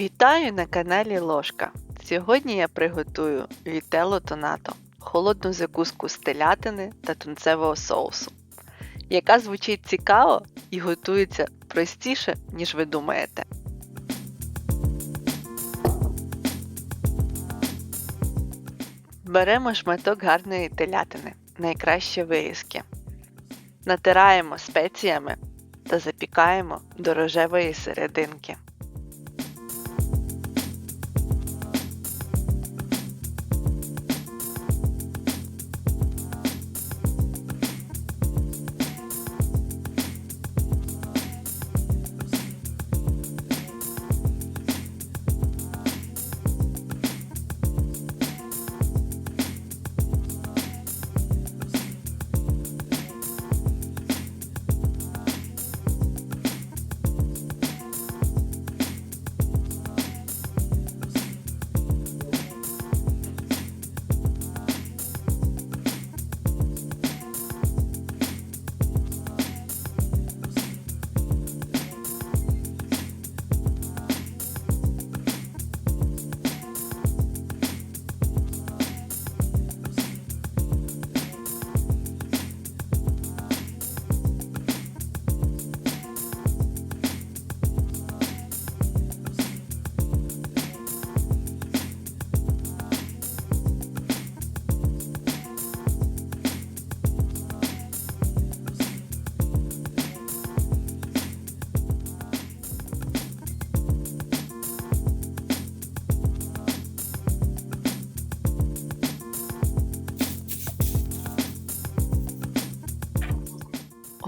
Вітаю на каналі Ложка. Сьогодні я приготую вітело тонато, холодну закуску з телятини та тунцевого соусу, яка звучить цікаво і готується простіше, ніж ви думаєте. Беремо шматок гарної телятини, найкраще вирізки. Натираємо спеціями та запікаємо до рожевої серединки.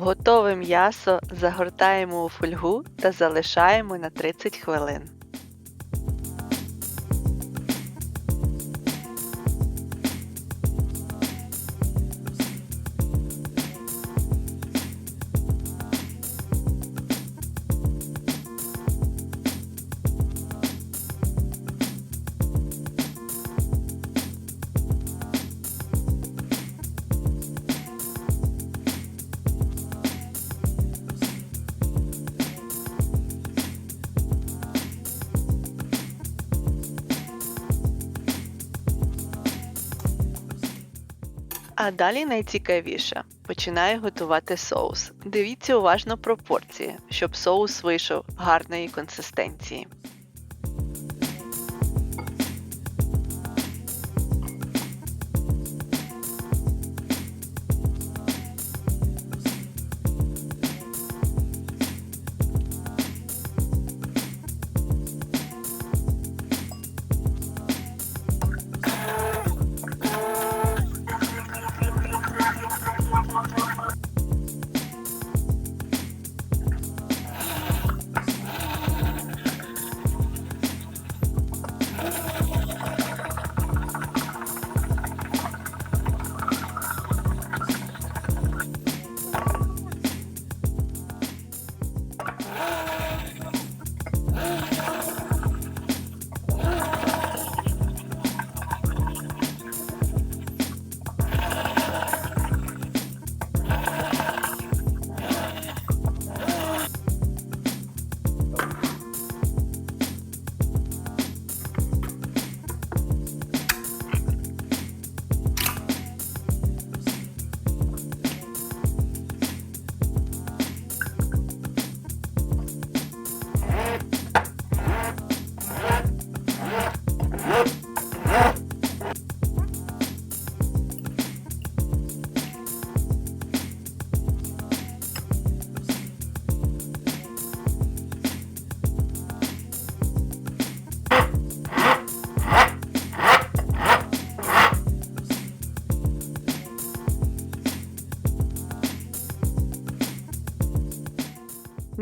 Готове м'ясо загортаємо у фольгу та залишаємо на 30 хвилин. А далі найцікавіше. Починаю готувати соус. Дивіться уважно пропорції, щоб соус вийшов гарної консистенції.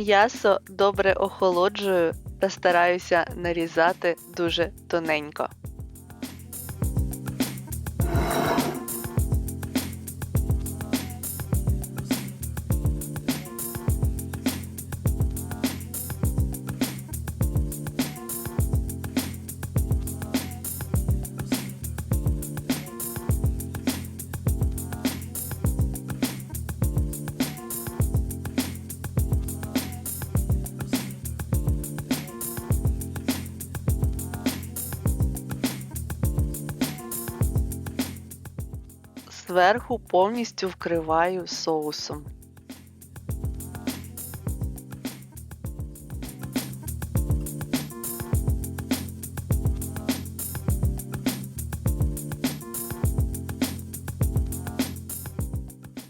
М'ясо добре охолоджую та стараюся нарізати дуже тоненько. Зверху повністю вкриваю соусом.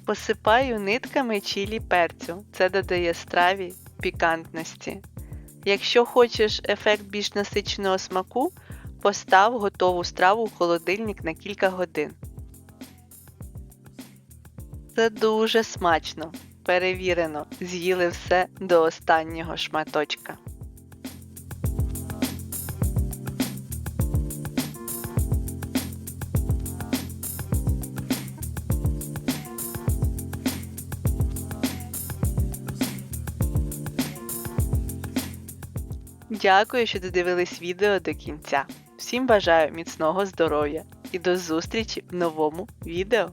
Посипаю нитками чилі перцю. Це додає страві пікантності. Якщо хочеш ефект більш насиченого смаку, постав готову страву в холодильник на кілька годин. Це дуже смачно. Перевірено, з'їли все до останнього шматочка. Дякую, що додивились відео до кінця. Всім бажаю міцного здоров'я і до зустрічі в новому відео.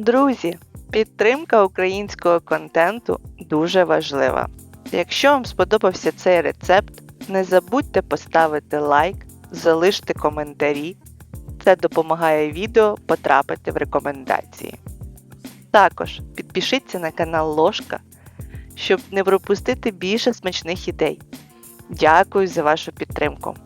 Друзі, підтримка українського контенту дуже важлива. Якщо вам сподобався цей рецепт, не забудьте поставити лайк, залиште коментарі. Це допомагає відео потрапити в рекомендації. Також підпишіться на канал Ложка, щоб не пропустити більше смачних ідей. Дякую за вашу підтримку.